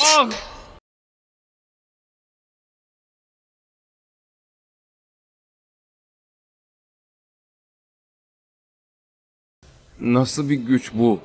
Ah! Nasıl bir güç bu?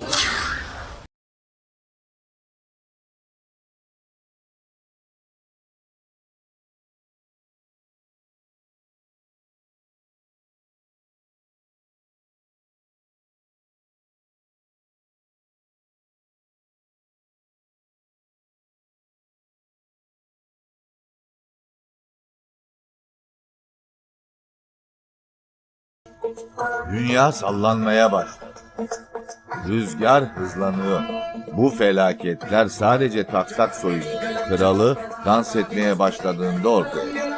Dünya sallanmaya başladı. Rüzgar hızlanıyor. Bu felaketler sadece taktak soyu kralı dans etmeye başladığında ortaya.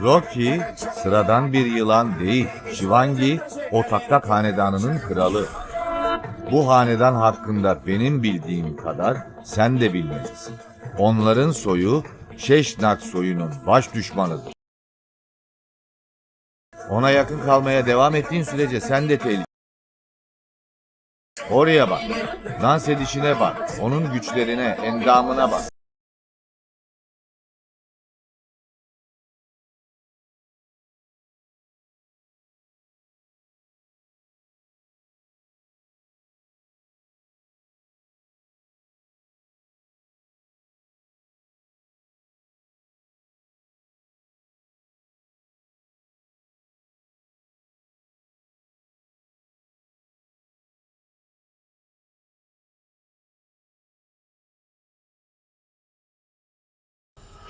Rocky sıradan bir yılan değil. Shivangi o taktak hanedanının kralı. Bu hanedan hakkında benim bildiğim kadar sen de bilmelisin. Onların soyu Şeşnak soyunun baş düşmanıdır. Ona yakın kalmaya devam ettiğin sürece sen de tehlike. Oraya bak. Dans edişine bak. Onun güçlerine, endamına bak.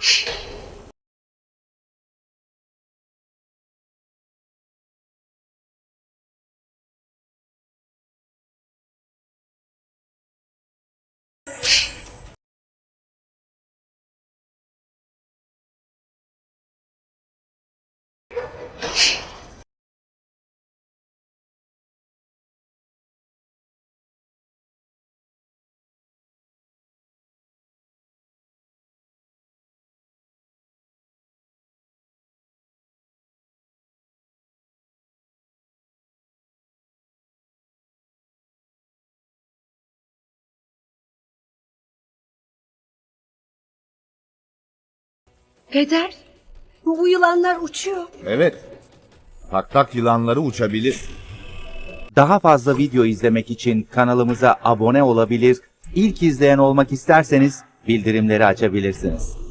you Peder, bu yılanlar uçuyor. Evet. Taktak yılanları uçabilir. Daha fazla video izlemek için kanalımıza abone olabilir, ilk izleyen olmak isterseniz bildirimleri açabilirsiniz.